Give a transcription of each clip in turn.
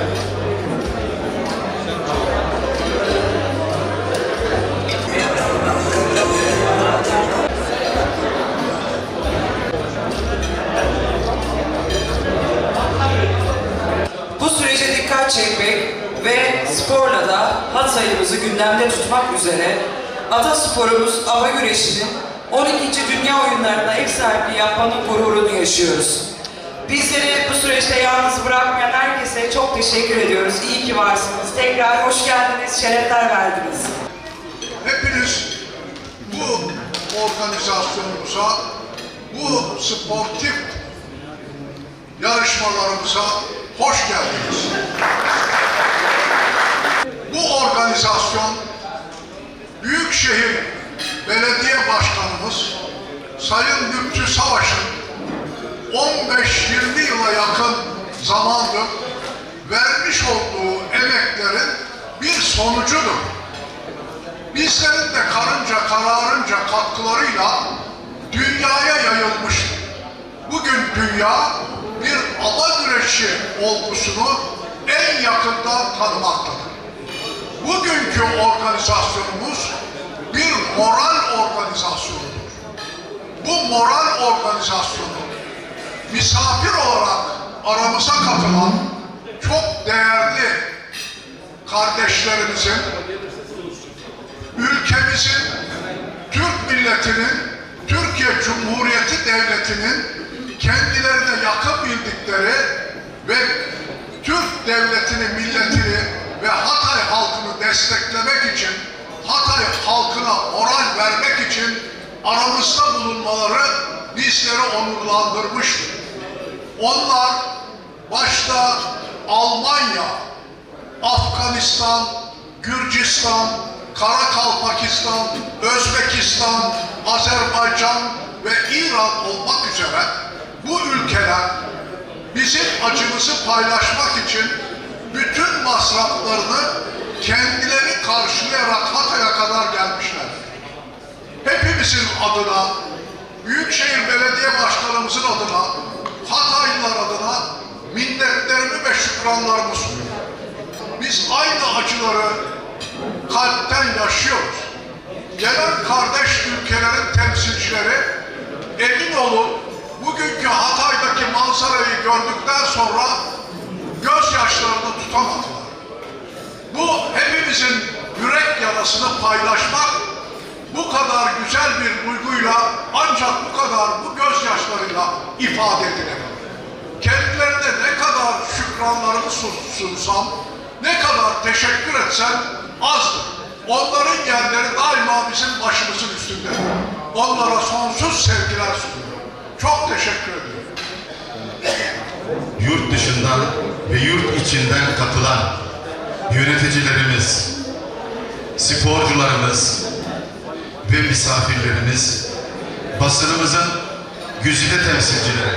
Bu sürece dikkat çekmek ve sporla da hat sayımızı gündemde tutmak üzere atasporumuz ava güreşinin 12. Dünya Oyunları'na ev sahipliği yapmanın gururunu yaşıyoruz. Bizleri bu süreçte yalnız çok teşekkür ediyoruz. İyi ki varsınız. Tekrar hoş geldiniz, şerefler verdiniz. Hepiniz bu organizasyonumuza, bu sportif yarışmalarımıza hoş geldiniz. Bu organizasyon Büyükşehir Belediye Başkanımız Sayın Lütfü Savaş'ın 15-20 yıla yakın zamandır vermiş olduğu emeklerin bir sonucudur bizlerin de karınca kararınca katkılarıyla dünyaya yayılmıştır. Bugün dünya bir ava güreşi olgusunu en yakından tanımaktadır. Bugünkü organizasyonumuz bir moral organizasyonudur. Bu moral organizasyonu misafir olarak aramıza katılan çok değerli kardeşlerimizin ülkemizin, Türk milletinin, Türkiye Cumhuriyeti Devleti'nin kendilerine yakın bildikleri ve Türk devletini, milletini ve Hatay halkını desteklemek için, Hatay halkına moral vermek için aramızda bulunmaları bizleri onurlandırmıştır. Onlar başta Almanya, Afganistan, Gürcistan, Karakalpakistan, Özbekistan, Azerbaycan ve İran olmak üzere bu ülkeler bizim acımızı paylaşmak için bütün masraflarını kendileri karşılayarak Hatay'a kadar gelmişler. Hepimizin adına, Büyükşehir Belediye Başkanımızın adına, Hataylılar adına minnetlerimi ve şükranlarımı sunuyorum. Biz aynı acıları kalpten yaşıyoruz. Gelen kardeş ülkelerin temsilcileri emin olun bugünkü Hatay'daki manzarayı gördükten sonra gözyaşlarını tutamadılar. Bu hepimizin yürek yarasını paylaşmak bu kadar güzel bir duyguyla ancak bu kadar bu gözyaşlarıyla ifade edilebilir. Kendilerine ne kadar şükranlarımı sun- sunsam, ne kadar teşekkür etsem azdır. Onların yerleri daima bizim başımızın üstünde. Onlara sonsuz sevgiler sunuyorum. Çok teşekkür ediyorum. yurt dışından ve yurt içinden katılan yöneticilerimiz, sporcularımız ve misafirlerimiz, basınımızın güzide temsilcileri,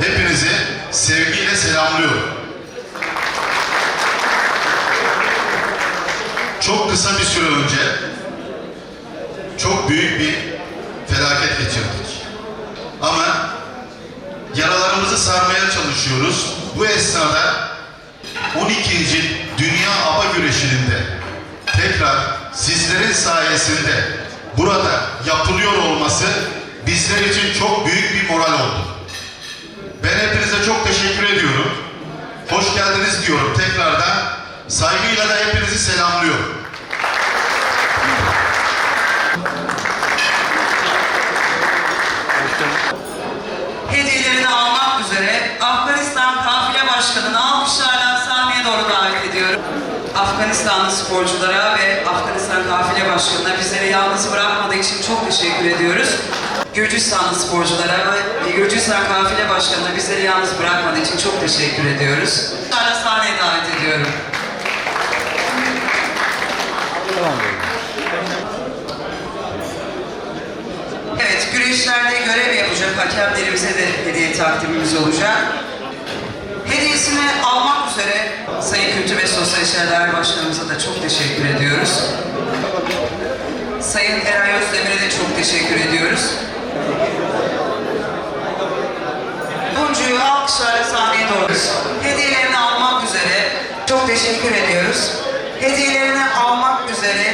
hepinizi sevgiyle selamlıyorum. Çok kısa bir süre önce çok büyük bir felaket geçirdik. Ama yaralarımızı sarmaya çalışıyoruz. Bu esnada 12. Dünya Ava Güreşi'nin de tekrar sizlerin sayesinde burada yapılıyor olması bizler için çok büyük bir moral oldu. Ben hepinize çok teşekkür ediyorum. Hoş geldiniz diyorum tekrardan. Saygıyla da hepinizi selamlıyorum. Hediyelerini almak üzere Afganistan Kafile Başkanı'nı alkışlarla sahneye doğru davet ediyorum. Afganistanlı sporculara ve Afganistan Kafile Başkanı'na bizleri yalnız bırakmadığı için çok teşekkür ediyoruz. Gürcistanlı sporculara ve Gürcistan Kafile Başkanı'na bizleri yalnız bırakmadığı için çok teşekkür ediyoruz. Sonra sahneye davet ediyorum. Evet, güreşlerde görev yapacak hakemlerimize de hediye takdimimiz olacak. Hediyesini almak üzere Sayın Kültür ve Sosyal Şeyler Başkanımıza da çok teşekkür ediyoruz. Sayın Eray Özdemir'e de çok teşekkür ediyoruz. Buncu'yu alkışlarla sahneye doğru. Hediyelerini almak üzere çok teşekkür ediyoruz. Hediyelerini almak üzere